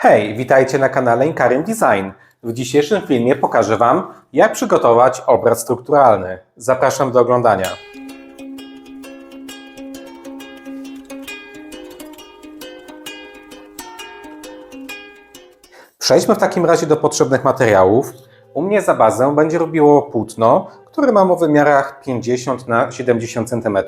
Hej, witajcie na kanale Inkarim Design. W dzisiejszym filmie pokażę Wam, jak przygotować obraz strukturalny. Zapraszam do oglądania. Przejdźmy w takim razie do potrzebnych materiałów. U mnie za bazę będzie robiło płótno, które mam o wymiarach 50 na 70 cm.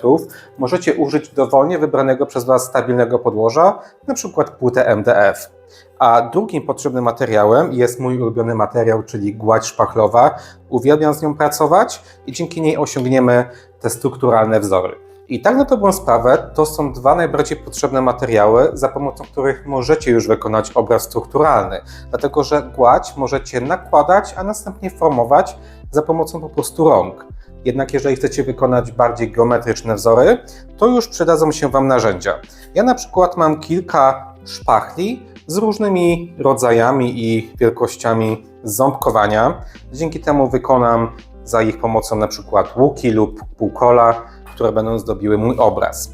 Możecie użyć dowolnie wybranego przez Was stabilnego podłoża, np. płytę MDF. A drugim potrzebnym materiałem jest mój ulubiony materiał, czyli gładź szpachlowa. Uwielbiam z nią pracować i dzięki niej osiągniemy te strukturalne wzory. I tak na dobrą sprawę, to są dwa najbardziej potrzebne materiały, za pomocą których możecie już wykonać obraz strukturalny. Dlatego, że gładź możecie nakładać, a następnie formować za pomocą po prostu rąk. Jednak jeżeli chcecie wykonać bardziej geometryczne wzory, to już przydadzą się Wam narzędzia. Ja na przykład mam kilka szpachli z różnymi rodzajami i wielkościami ząbkowania. Dzięki temu wykonam za ich pomocą na przykład łuki lub półkola, które będą zdobiły mój obraz.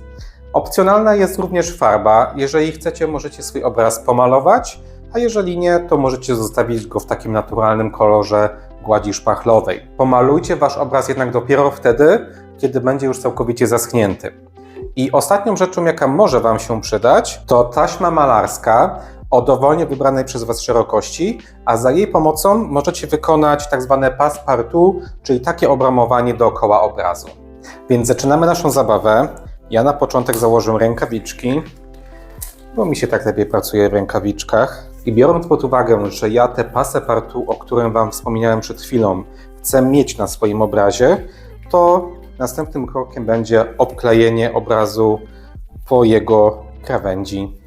Opcjonalna jest również farba. Jeżeli chcecie, możecie swój obraz pomalować, a jeżeli nie, to możecie zostawić go w takim naturalnym kolorze gładzi szpachlowej. Pomalujcie Wasz obraz jednak dopiero wtedy, kiedy będzie już całkowicie zaschnięty. I ostatnią rzeczą, jaka może Wam się przydać, to taśma malarska o dowolnie wybranej przez Was szerokości, a za jej pomocą możecie wykonać tak zwane passepartout, czyli takie obramowanie dookoła obrazu. Więc zaczynamy naszą zabawę. Ja na początek założę rękawiczki, bo mi się tak lepiej pracuje w rękawiczkach. I biorąc pod uwagę, że ja te passepartout, o którym Wam wspomniałem przed chwilą, chcę mieć na swoim obrazie, to następnym krokiem będzie obklejenie obrazu po jego krawędzi.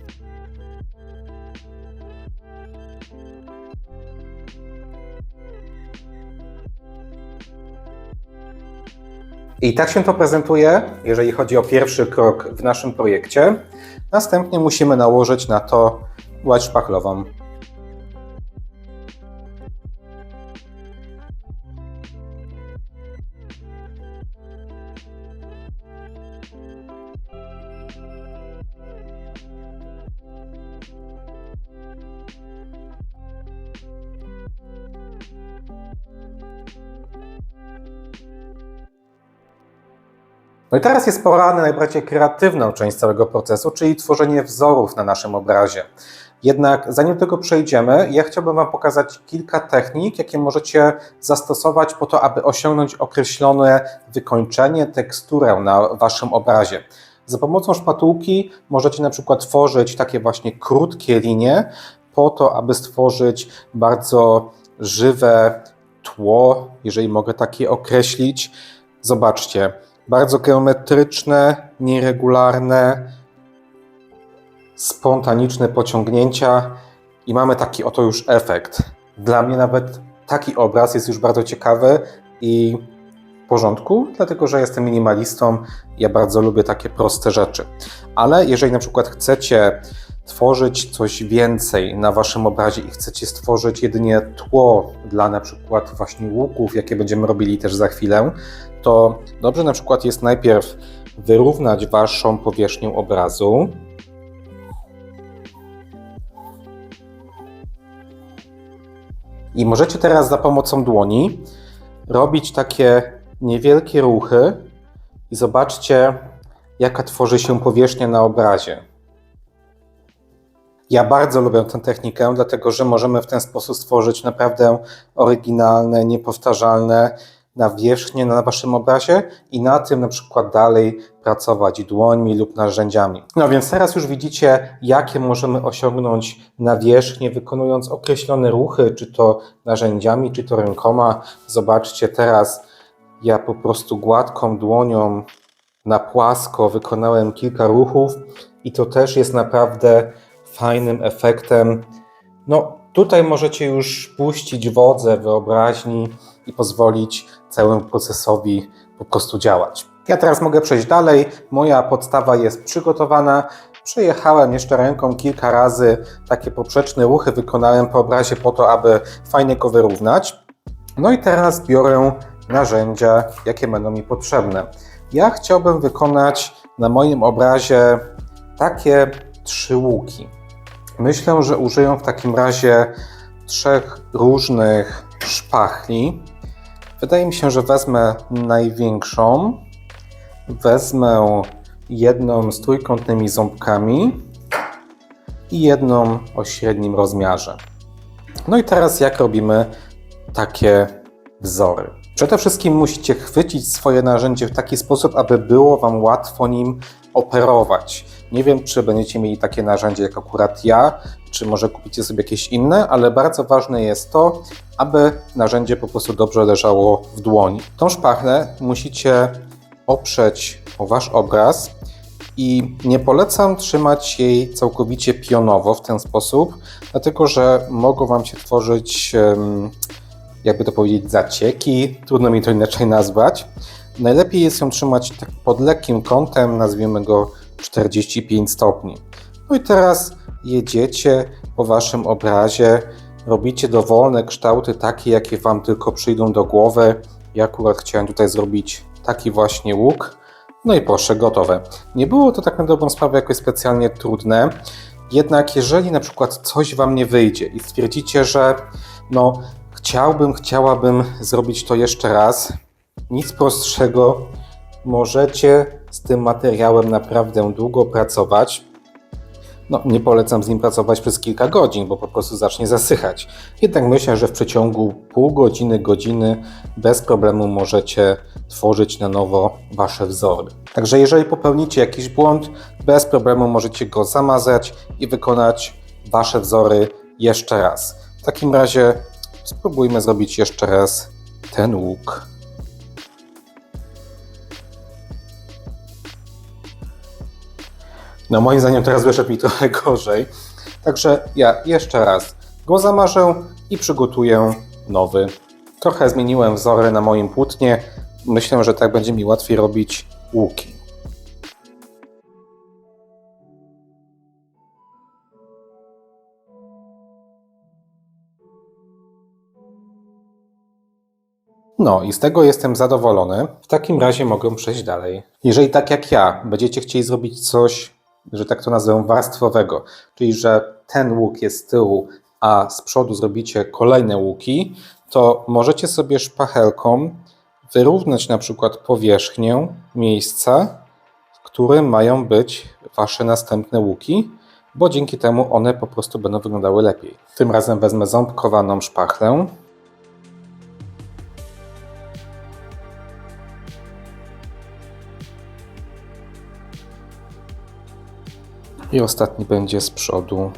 I tak się to prezentuje, jeżeli chodzi o pierwszy krok w naszym projekcie. Następnie musimy nałożyć na to gładź szpachlową. No i teraz jest pora na najbardziej kreatywną część całego procesu, czyli tworzenie wzorów na naszym obrazie. Jednak zanim do tego przejdziemy, ja chciałbym Wam pokazać kilka technik, jakie możecie zastosować po to, aby osiągnąć określone wykończenie, teksturę na Waszym obrazie. Za pomocą szpatułki możecie na przykład tworzyć takie właśnie krótkie linie, po to, aby stworzyć bardzo żywe tło, jeżeli mogę takie określić. Zobaczcie, bardzo geometryczne, nieregularne, spontaniczne pociągnięcia i mamy taki oto już efekt. Dla mnie nawet taki obraz jest już bardzo ciekawy i w porządku, dlatego że jestem minimalistą. Ja bardzo lubię takie proste rzeczy. Ale jeżeli na przykład chcecie tworzyć coś więcej na waszym obrazie i chcecie stworzyć jedynie tło dla na przykład właśnie łuków, jakie będziemy robili też za chwilę, to dobrze na przykład jest najpierw wyrównać waszą powierzchnię obrazu. I możecie teraz za pomocą dłoni robić takie niewielkie ruchy i zobaczcie, jaka tworzy się powierzchnia na obrazie. Ja bardzo lubię tę technikę, dlatego że możemy w ten sposób stworzyć naprawdę oryginalne, niepowtarzalne nawierzchnie na waszym obrazie i na tym na przykład dalej pracować dłońmi lub narzędziami. No więc teraz już widzicie, jakie możemy osiągnąć nawierzchnie, wykonując określone ruchy, czy to narzędziami, czy to rękoma. Zobaczcie teraz, ja po prostu gładką dłonią na płasko wykonałem kilka ruchów i to też jest naprawdę fajnym efektem. No, tutaj możecie już puścić wodze wyobraźni i pozwolić całemu procesowi po prostu działać. Ja teraz mogę przejść dalej. Moja podstawa jest przygotowana. Przejechałem jeszcze ręką kilka razy, takie poprzeczne ruchy wykonałem po obrazie po to, aby fajnie go wyrównać. No i teraz biorę narzędzia, jakie będą mi potrzebne. Ja chciałbym wykonać na moim obrazie takie trzy łuki. Myślę, że użyję w takim razie trzech różnych szpachli. Wydaje mi się, że wezmę największą. Wezmę jedną z trójkątnymi ząbkami i jedną o średnim rozmiarze. No i teraz jak robimy takie wzory? Przede wszystkim musicie chwycić swoje narzędzie w taki sposób, aby było Wam łatwo nim operować. Nie wiem, czy będziecie mieli takie narzędzie jak akurat ja, czy może kupicie sobie jakieś inne, ale bardzo ważne jest to, aby narzędzie po prostu dobrze leżało w dłoni. Tą szpachlę musicie oprzeć o Wasz obraz i nie polecam trzymać jej całkowicie pionowo w ten sposób, dlatego że mogą Wam się tworzyć, jakby to powiedzieć, zacieki. Trudno mi to inaczej nazwać. Najlepiej jest ją trzymać tak pod lekkim kątem, nazwijmy go 45 stopni. No i teraz jedziecie po Waszym obrazie, robicie dowolne kształty, takie jakie Wam tylko przyjdą do głowy. Ja akurat chciałem tutaj zrobić taki właśnie łuk. No i proszę, gotowe. Nie było to tak na dobrą sprawę jakoś specjalnie trudne. Jednak jeżeli na przykład coś Wam nie wyjdzie i stwierdzicie, że no chciałbym, chciałabym zrobić to jeszcze raz, nic prostszego, możecie z tym materiałem naprawdę długo pracować. No, nie polecam z nim pracować przez kilka godzin, bo po prostu zacznie zasychać. Jednak myślę, że w przeciągu pół godziny, godziny bez problemu możecie tworzyć na nowo Wasze wzory. Także jeżeli popełnicie jakiś błąd, bez problemu możecie go zamazać i wykonać Wasze wzory jeszcze raz. W takim razie spróbujmy zrobić jeszcze raz ten łuk. No moim zdaniem teraz wyszedł mi trochę gorzej. Także ja jeszcze raz go zamarzę i przygotuję nowy. Trochę zmieniłem wzory na moim płótnie. Myślę, że tak będzie mi łatwiej robić łuki. No i z tego jestem zadowolony. W takim razie mogę przejść dalej. Jeżeli tak jak ja będziecie chcieli zrobić coś, że tak to nazwę, warstwowego, czyli że ten łuk jest z tyłu, a z przodu zrobicie kolejne łuki, to możecie sobie szpachelką wyrównać na przykład powierzchnię miejsca, w którym mają być wasze następne łuki, bo dzięki temu one po prostu będą wyglądały lepiej. Tym razem wezmę ząbkowaną szpachlę. I ostatni będzie z przodu.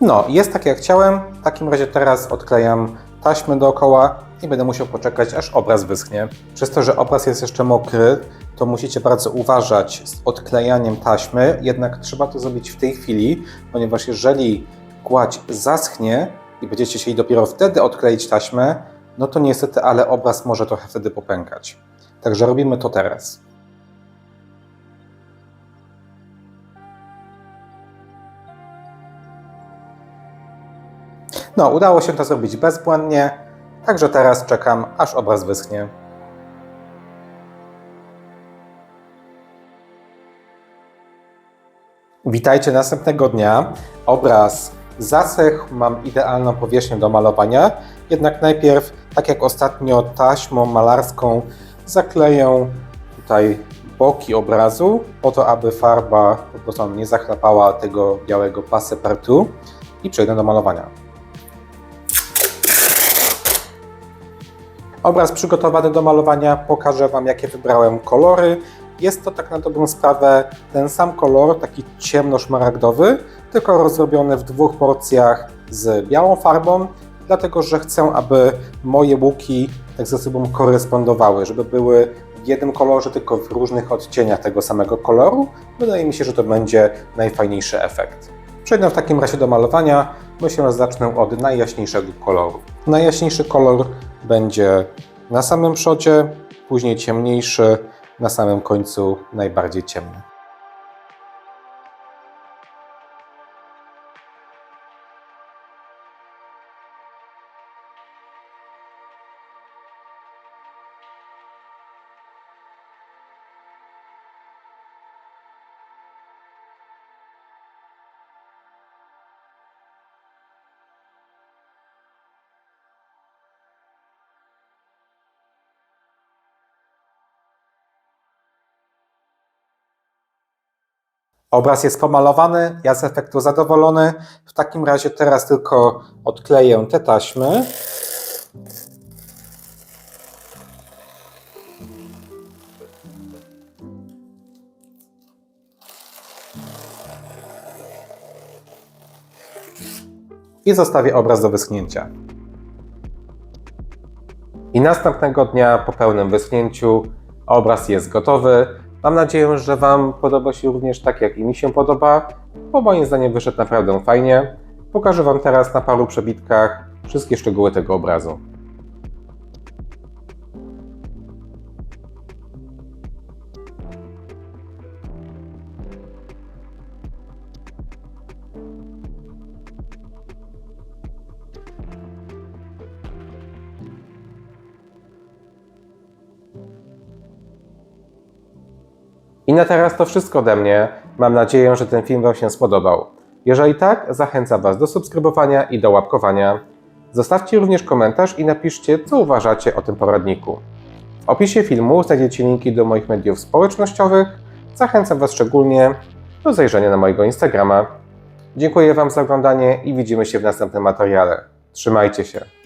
No, jest tak jak chciałem. W takim razie teraz odklejam taśmę dookoła i będę musiał poczekać, aż obraz wyschnie. Przez to, że obraz jest jeszcze mokry, to musicie bardzo uważać z odklejaniem taśmy, jednak trzeba to zrobić w tej chwili, ponieważ jeżeli gładź zaschnie i będziecie chcieli dopiero wtedy odkleić taśmę, no to niestety, ale obraz może trochę wtedy popękać. Także robimy to teraz. No, udało się to zrobić bezbłędnie, także teraz czekam, aż obraz wyschnie. Witajcie następnego dnia. Obraz zasechł, mam idealną powierzchnię do malowania, jednak najpierw, tak jak ostatnio, taśmą malarską zakleję tutaj boki obrazu, po to, aby farba po prostu nie zachlapała tego białego passepartout i przejdę do malowania. Obraz przygotowany do malowania, pokażę Wam jakie wybrałem kolory. Jest to tak na dobrą sprawę ten sam kolor, taki ciemno-szmaragdowy, tylko rozrobiony w dwóch porcjach z białą farbą, dlatego że chcę, aby moje łuki tak ze sobą korespondowały, żeby były w jednym kolorze, tylko w różnych odcieniach tego samego koloru. Wydaje mi się, że to będzie najfajniejszy efekt. Przejdę w takim razie do malowania. Myślę, że zacznę od najjaśniejszego koloru. Najjaśniejszy kolor będzie na samym przodzie, później ciemniejszy, na samym końcu najbardziej ciemny. Obraz jest pomalowany, ja z efektu zadowolony. W takim razie teraz tylko odkleję te taśmy. I zostawię obraz do wyschnięcia. I następnego dnia po pełnym wyschnięciu obraz jest gotowy. Mam nadzieję, że Wam podoba się również tak, jak i mi się podoba, bo moim zdaniem wyszedł naprawdę fajnie. Pokażę Wam teraz na paru przebitkach wszystkie szczegóły tego obrazu. I na teraz to wszystko ode mnie. Mam nadzieję, że ten film Wam się spodobał. Jeżeli tak, zachęcam Was do subskrybowania i do łapkowania. Zostawcie również komentarz i napiszcie, co uważacie o tym poradniku. W opisie filmu znajdziecie linki do moich mediów społecznościowych. Zachęcam Was szczególnie do zajrzenia na mojego Instagrama. Dziękuję Wam za oglądanie i widzimy się w następnym materiale. Trzymajcie się.